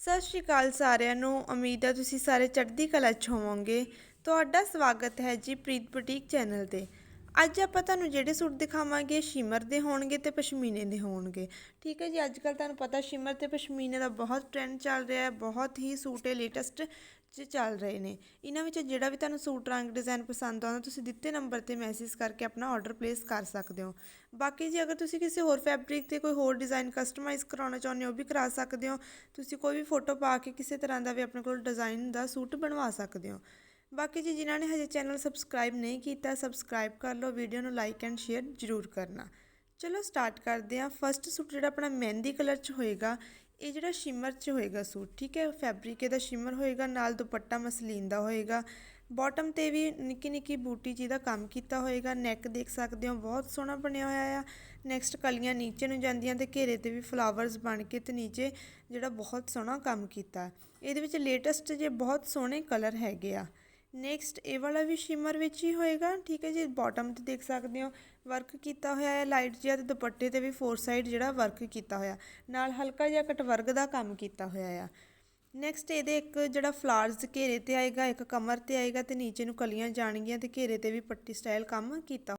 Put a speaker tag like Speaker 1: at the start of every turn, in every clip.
Speaker 1: ਸਤਿ ਸ਼੍ਰੀ ਅਕਾਲ ਸਾਰਿਆਂ ਨੂੰ। ਉਮੀਦ ਹੈ ਤੁਸੀਂ ਸਾਰੇ ਚੜ੍ਹਦੀ ਕਲਾ 'ਚ ਹੋਵੋਗੇ। ਤੁਹਾਡਾ ਸਵਾਗਤ ਹੈ ਜੀ ਪ੍ਰੀਤ ਬੁਟੀਕ ਚੈਨਲ ਤੇ। ਅੱਜ ਆਪਾਂ ਤੁਹਾਨੂੰ ਜਿਹੜੇ ਸੂਟ ਦਿਖਾਵਾਂਗੇ ਸ਼ਿਮਰ ਦੇ ਹੋਣਗੇ ਤੇ ਪਸ਼ਮੀਨੇ ਦੇ ਹੋਣਗੇ। ਠੀਕ ਹੈ ਜੀ ਅੱਜ ਕੱਲ ਤੁਹਾਨੂੰ ਪਤਾ ਸ਼ਿਮਰ ਤੇ ਪਸ਼ਮੀਨੇ ਦਾ ਬਹੁਤ ਟ੍ਰੈਂਡ ਚੱਲ ਰਿਹਾ ਹੈ, ਬਹੁਤ ਹੀ ਸੂਟ ਇਹ ਲੇਟੈਸਟ 'ਚ ਚੱਲ ਰਹੇ ਨੇ। ਇਹਨਾਂ ਵਿੱਚ ਜਿਹੜਾ ਵੀ ਤੁਹਾਨੂੰ ਸੂਟ, ਰੰਗ ਡਿਜ਼ਾਈਨ ਪਸੰਦ ਆਉਂਦਾ, ਤੁਸੀਂ ਦਿੱਤੇ ਨੰਬਰ ਤੇ ਮੈਸੇਜ ਕਰਕੇ ਆਪਣਾ ਆਰਡਰ ਪਲੇਸ ਕਰ ਸਕਦੇ ਹੋ। ਬਾਕੀ ਜੀ, ਅਗਰ ਤੁਸੀਂ ਕਿਸੇ ਹੋਰ ਫੈਬਰਿਕ ਤੇ ਕੋਈ ਹੋਰ ਡਿਜ਼ਾਈਨ ਕਸਟਮਾਈਜ਼ ਕਰਾਉਣਾ ਚਾਹੁੰਦੇ ਹੋ, ਉਹ ਵੀ ਕਰਾ ਸਕਦੇ ਹੋ। ਤੁਸੀਂ ਕੋਈ ਵੀ ਫੋਟੋ ਪਾ ਕੇ ਕਿਸੇ ਤਰ੍ਹਾਂ ਦਾ ਵੀ ਆਪਣੇ ਕੋਲ ਡਿਜ਼ਾਈਨ ਦਾ ਸੂਟ ਬਣਵਾ ਸਕਦੇ ਹੋ। ਬਾਕੀ ਜੀ ਜਿਨ੍ਹਾਂ ਨੇ ਹਜੇ ਚੈਨਲ ਸਬਸਕ੍ਰਾਈਬ ਨਹੀਂ ਕੀਤਾ, ਸਬਸਕ੍ਰਾਈਬ ਕਰ ਲਓ, ਵੀਡੀਓ ਨੂੰ ਲਾਈਕ ਐਂਡ ਸ਼ੇਅਰ ਜ਼ਰੂਰ ਕਰਨਾ। ਚਲੋ ਸਟਾਰਟ ਕਰਦੇ ਹਾਂ। ਫਸਟ ਸੂਟ ਜਿਹੜਾ ਆਪਣਾ ਮਹਿੰਦੀ ਕਲਰ 'ਚ ਹੋਏਗਾ, ਇਹ ਜਿਹੜਾ ਸ਼ਿਮਰ 'ਚ ਹੋਏਗਾ ਸੂਟ, ਠੀਕ ਹੈ? ਫੈਬਰਿਕ ਇਹਦਾ ਸ਼ਿਮਰ ਹੋਏਗਾ, ਨਾਲ ਦੁਪੱਟਾ ਮਸਲੀਨ ਦਾ ਹੋਏਗਾ। ਬਾਟਮ ਤੇ ਵੀ ਨਿੱਕੀ ਨਿੱਕੀ ਬੂਟੀ ਜੀ ਦਾ ਕੰਮ ਕੀਤਾ ਹੋਏਗਾ। ਨੈਕ ਦੇਖ ਸਕਦੇ ਹੋ, ਬਹੁਤ ਸੋਹਣਾ ਬਣਿਆ ਹੋਇਆ ਆ। ਨੈਕਸਟ ਕਲੀਆਂ ਨੀਚੇ ਨੂੰ ਜਾਂਦੀਆਂ ਤੇ ਘੇਰੇ ਤੇ ਵੀ ਫਲਾਵਰਸ ਬਣ ਕੇ ਤੇ ਨੀਚੇ ਜਿਹੜਾ ਬਹੁਤ ਸੋਹਣਾ ਕੰਮ ਕੀਤਾ। ਇਹਦੇ ਵਿੱਚ ਲੇਟੈਸਟ ਜੇ ਬਹੁਤ ਸੋਹਣੇ ਕਲਰ ਹੈਗੇ ਆ। ਨੈਕਸਟ ਇਹ ਵਾਲਾ ਵੀ ਸ਼ਿਮਰ ਵਿੱਚ ਹੀ ਹੋਏਗਾ। ਠੀਕ ਹੈ ਜੀ ਬਾਟਮ ਤੇ ਦੇਖ ਸਕਦੇ ਹੋ। ਵਰਕ ਕੀਤਾ ਹੋਇਆ ਹੈ ਲਾਈਟ ਜਿਹਾ ਤੇ ਦੁਪੱਟੇ ਤੇ ਵੀ ਫੋਰ ਸਾਈਡ ਜਿਹੜਾ ਵਰਕ ਕੀਤਾ ਹੋਇਆ। ਨਾਲ ਹਲਕਾ ਜਿਹਾ ਕਟਵਰਗ ਦਾ ਕੰਮ ਕੀਤਾ ਹੋਇਆ ਆ। ਨੈਕਸਟ ਇਹਦੇ ਇੱਕ ਜਿਹੜਾ ਫਲਾਰਸ ਘੇਰੇ ਤੇ ਆਏਗਾ, ਇੱਕ ਕਮਰ ਤੇ ਆਏਗਾ ਤੇ ਨੀਚੇ ਨੂੰ ਕਲੀਆਂ ਜਾਣਗੀਆਂ ਤੇ ਘੇਰੇ ਤੇ ਵੀ ਪੱਟੀ ਸਟਾਈਲ ਕੰਮ ਕੀਤਾ।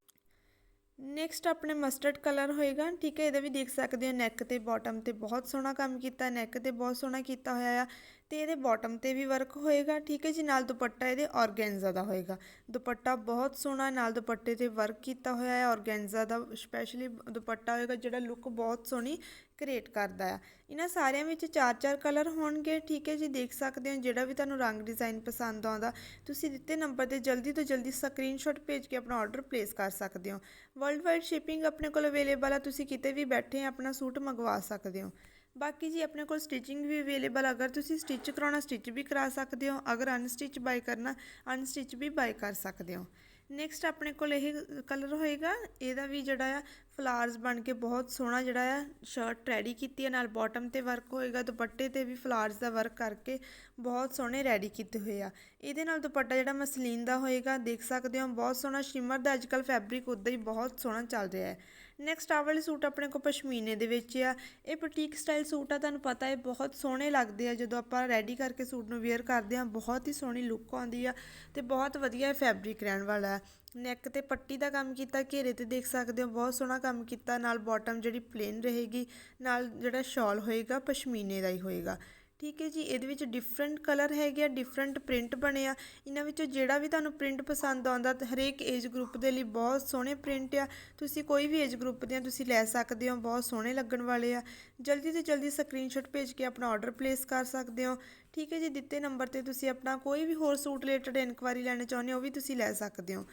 Speaker 1: ਨੈਕਸਟ ਆਪਣੇ ਮਸਟਰਡ ਕਲਰ ਹੋਏਗਾ। ਠੀਕ ਹੈ, ਇਹਦਾ ਵੀ ਦੇਖ ਸਕਦੇ ਹੋ। ਨੈਕ ਤੇ ਬਾਟਮ ਤੇ ਬਹੁਤ ਸੋਹਣਾ ਕੰਮ ਕੀਤਾ ਨੈਕ ਤੇ ਬਹੁਤ ਸੋਹਣਾ ਕੀਤਾ ਹੋਇਆ ਆ। ਤੇ ਇਹਦੇ ਬਾਟਮ ਤੇ ਵੀ ਵਰਕ ਹੋਏਗਾ, ਠੀਕ ਹੈ ਜੀ? ਨਾਲ ਦੁਪੱਟਾ ਇਹਦੇ ਔਰਗੈਂਜ਼ਾ ਦਾ ਹੋਏਗਾ। ਦੁਪੱਟਾ ਬਹੁਤ ਸੋਹਣਾ, ਨਾਲ ਦੁਪੱਟੇ ਤੇ ਵਰਕ ਕੀਤਾ ਹੋਇਆ ਹੈ। ਔਰਗੈਂਜ਼ਾ ਦਾ ਸਪੈਸ਼ਲੀ ਦੁਪੱਟਾ ਹੋਏਗਾ, ਜਿਹੜਾ ਲੁੱਕ ਬਹੁਤ ਸੋਹਣੀ ਕ੍ਰੀਏਟ ਕਰਦਾ ਆ ਇਹਨਾਂ ਸਾਰਿਆਂ ਵਿੱਚ ਚਾਰ ਚਾਰ ਕਲਰ ਹੋਣਗੇ, ਠੀਕ ਹੈ ਜੀ? ਦੇਖ ਸਕਦੇ ਹੋ, ਜਿਹੜਾ ਵੀ ਤੁਹਾਨੂੰ ਰੰਗ ਡਿਜ਼ਾਈਨ ਪਸੰਦ ਆਉਂਦਾ, ਤੁਸੀਂ ਦਿੱਤੇ ਨੰਬਰ ਤੇ ਜਲਦੀ ਤੋਂ ਜਲਦੀ ਸਕਰੀਨਸ਼ਾਟ ਭੇਜ ਕੇ ਆਪਣਾ ਆਰਡਰ ਪਲੇਸ ਕਰ ਸਕਦੇ ਹੋ। ਵਰਲਡ ਵਾਈਡ ਸ਼ਿਪਿੰਗ ਆਪਣੇ ਕੋਲ ਅਵੇਲੇਬਲ ਆ, ਤੁਸੀਂ ਕਿਤੇ ਵੀ ਬੈਠੇ ਆਪਣਾ ਸੂਟ ਮੰਗਵਾ ਸਕਦੇ ਹੋ। ਬਾਕੀ ਜੀ ਆਪਣੇ ਕੋਲ ਸਟਿਚਿੰਗ ਵੀ ਅਵੇਲੇਬਲ ਅਗਰ ਤੁਸੀਂ ਸਟਿਚ ਕਰਾਉਣਾ ਸਟਿਚ ਵੀ ਕਰਾ ਸਕਦੇ ਹੋ। ਅਗਰ ਅਨਸਟਿਚ ਬਾਈ ਕਰਨਾ ਅਨਸਟਿਚ ਵੀ ਬਾਈ ਕਰ ਸਕਦੇ ਹੋ। ਨੈਕਸਟ ਆਪਣੇ ਕੋਲ ਇਹ ਕਲਰ ਹੋਏਗਾ। ਇਹਦਾ ਵੀ ਜਿਹੜਾ ਆ ਫਲਾਰਸ ਬਣ ਕੇ ਬਹੁਤ ਸੋਹਣਾ ਜਿਹੜਾ ਆ ਸ਼ਰਟ ਰੈਡੀ ਕੀਤੀ ਹੈ ਨਾਲ ਬਾਟਮ ਤੇ ਵਰਕ ਹੋਏਗਾ। ਦੁਪੱਟੇ ਤੇ ਵੀ ਫਲਾਰਸ ਦਾ ਵਰਕ ਕਰਕੇ ਬਹੁਤ ਸੋਹਣੇ ਰੈਡੀ ਕੀਤੇ ਹੋਏ ਆ। ਇਹਦੇ ਨਾਲ ਦੁਪੱਟਾ ਜਿਹੜਾ ਮਸਲੀਨ ਦਾ ਹੋਏਗਾ, ਦੇਖ ਸਕਦੇ ਹੋ। ਬਹੁਤ ਸੋਹਣਾ ਸ਼ਿਮਰ ਦਾ ਅੱਜਕੱਲ ਫੈਬਰਿਕ ਉਦਾਂ ਹੀ ਬਹੁਤ ਸੋਹਣਾ ਚੱਲ ਰਿਹਾ ਹੈ। ਨੈਕਸਟ ਆਹ ਵਾਲੇ ਸੂਟ ਆਪਣੇ ਕੋਲ ਪਸ਼ਮੀਨੇ ਦੇ ਵਿੱਚ ਆ। ਇਹ ਬੁਟੀਕ ਸਟਾਈਲ ਸੂਟ ਆ, ਤੁਹਾਨੂੰ ਪਤਾ ਹੈ ਬਹੁਤ ਸੋਹਣੇ ਲੱਗਦੇ ਆ। ਜਦੋਂ ਆਪਾਂ ਰੈਡੀ ਕਰਕੇ ਸੂਟ ਨੂੰ ਵੇਅਰ ਕਰਦੇ ਆ ਬਹੁਤ ਹੀ ਸੋਹਣੀ ਲੁੱਕ ਆਉਂਦੀ ਆ ਤੇ ਬਹੁਤ ਵਧੀਆ ਫੈਬਰਿਕ ਰਹਿਣ ਵਾਲਾ ਹੈ ਨੈਕ ਤੇ ਪੱਟੀ ਦਾ ਕੰਮ ਕੀਤਾ, ਘੇਰੇ ਤੇ ਦੇਖ ਸਕਦੇ ਹੋ, ਬਹੁਤ ਸੋਹਣਾ ਕੰਮ ਕੀਤਾ। ਨਾਲ ਬਾਟਮ ਜਿਹੜੀ ਪਲੇਨ ਰਹੇਗੀ, ਨਾਲ ਜਿਹੜਾ ਸ਼ਾਲ ਹੋਏਗਾ, ਪਸ਼ਮੀਨੇ ਦਾ ਹੀ ਹੋਏਗਾ। ਠੀਕ ਹੈ ਜੀ, ਇਹਦੇ ਵਿੱਚ ਡਿਫਰੈਂਟ ਕਲਰ ਹੈਗੇ ਆ ਡਿਫਰੈਂਟ ਪ੍ਰਿੰਟ ਬਣੇ ਆ। ਇਹਨਾਂ ਵਿੱਚੋਂ ਜਿਹੜਾ ਵੀ ਤੁਹਾਨੂੰ ਪ੍ਰਿੰਟ ਪਸੰਦ ਆਉਂਦਾ ਹਰੇਕ ਏਜ ਗਰੁੱਪ ਦੇ ਲਈ ਬਹੁਤ ਸੋਹਣੇ ਪ੍ਰਿੰਟ ਆ। ਤੁਸੀਂ ਕੋਈ ਵੀ ਏਜ ਗਰੁੱਪ ਦੇ ਤੁਸੀਂ ਲੈ ਸਕਦੇ ਹੋ, ਬਹੁਤ ਸੋਹਣੇ ਲੱਗਣ ਵਾਲੇ ਆ। ਜਲਦੀ ਤੋਂ ਜਲਦੀ ਸਕਰੀਨਸ਼ਾਟ ਭੇਜ ਕੇ ਆਪਣਾ ਆਰਡਰ ਪਲੇਸ ਕਰ ਸਕਦੇ ਹੋ। ਠੀਕ ਹੈ ਜੀ, ਦਿੱਤੇ ਨੰਬਰ ਤੇ ਤੁਸੀਂ ਆਪਣਾ ਕੋਈ ਵੀ ਹੋਰ ਸੂਟ ਰਿਲੇਟਡ ਇਨਕੁਆਰੀ ਲੈਣਾ ਚਾਹੁੰਦੇ ਹੋ, ਉਹ ਵੀ ਤੁਸੀਂ ਲੈ ਸਕਦੇ ਹੋ।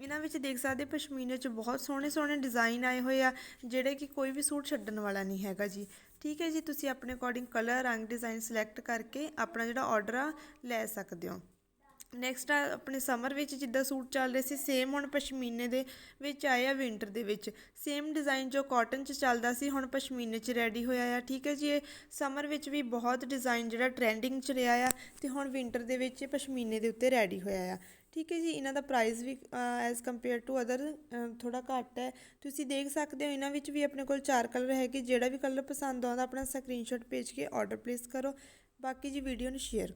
Speaker 1: ਇਹਨਾਂ ਵਿੱਚ ਦੇਖ ਸਕਦੇ ਪਸ਼ਮੀਨੇ 'ਚ ਬਹੁਤ ਸੋਹਣੇ ਸੋਹਣੇ ਡਿਜ਼ਾਈਨ ਆਏ ਹੋਏ ਆ, ਜਿਹੜੇ ਕਿ ਕੋਈ ਵੀ ਸੂਟ ਛੱਡਣ ਵਾਲਾ ਨਹੀਂ ਹੈਗਾ ਜੀ। ਠੀਕ ਹੈ ਜੀ, ਤੁਸੀਂ ਆਪਣੇ ਅਕੋਰਡਿੰਗ ਕਲਰ ਰੰਗ ਡਿਜ਼ਾਈਨ ਸਿਲੈਕਟ ਕਰਕੇ ਆਪਣਾ ਜਿਹੜਾ ਆਰਡਰ ਆ, ਲੈ ਸਕਦੇ ਹੋ। ਨੈਕਸਟ ਆ, ਆਪਣੇ ਸਮਰ ਵਿੱਚ ਜਿੱਦਾਂ ਸੂਟ ਚੱਲ ਰਹੇ ਸੀ ਸੇਮ ਹੁਣ ਪਸ਼ਮੀਨੇ ਦੇ ਵਿੱਚ ਆਏ ਆ ਵਿੰਟਰ ਦੇ ਵਿੱਚ। ਸੇਮ ਡਿਜ਼ਾਈਨ ਜੋ ਕਾਟਨ 'ਚ ਚੱਲਦਾ ਸੀ, ਹੁਣ ਪਸ਼ਮੀਨੇ 'ਚ ਰੈਡੀ ਹੋਇਆ ਆ। ਠੀਕ ਹੈ ਜੀ, ਇਹ ਸਮਰ ਵਿੱਚ ਵੀ ਬਹੁਤ ਡਿਜ਼ਾਈਨ ਜਿਹੜਾ ਟ੍ਰੈਂਡਿੰਗ 'ਚ ਰਿਹਾ ਆ ਤੇ ਹੁਣ ਵਿੰਟਰ ਦੇ ਵਿੱਚ ਇਹ ਪਸ਼ਮੀਨੇ ਦੇ ਉੱਤੇ ਰੈਡੀ ਹੋਇਆ ਆ। ਠੀਕ ਹੈ ਜੀ, ਇਹਨਾਂ ਦਾ ਪ੍ਰਾਈਸ ਵੀ ਐਜ਼ ਕੰਪੇਅਰ ਟੂ ਅਦਰ ਥੋੜਾ ਘੱਟ ਹੈ। ਤੁਸੀਂ ਦੇਖ ਸਕਦੇ ਹੋ, ਇਹਨਾਂ ਵਿੱਚ ਵੀ ਆਪਣੇ ਕੋਲ ਚਾਰ ਕਲਰ ਹੈਗੇ। ਜਿਹੜਾ ਵੀ ਕਲਰ ਪਸੰਦ ਆਉਂਦਾ, ਆਪਣਾ ਸਕਰੀਨਸ਼ਾਟ ਭੇਜ ਕੇ ਆਰਡਰ ਪਲੇਸ ਕਰੋ। ਬਾਕੀ ਜੀ ਵੀਡੀਓ ਨੂੰ ਸ਼ੇਅਰ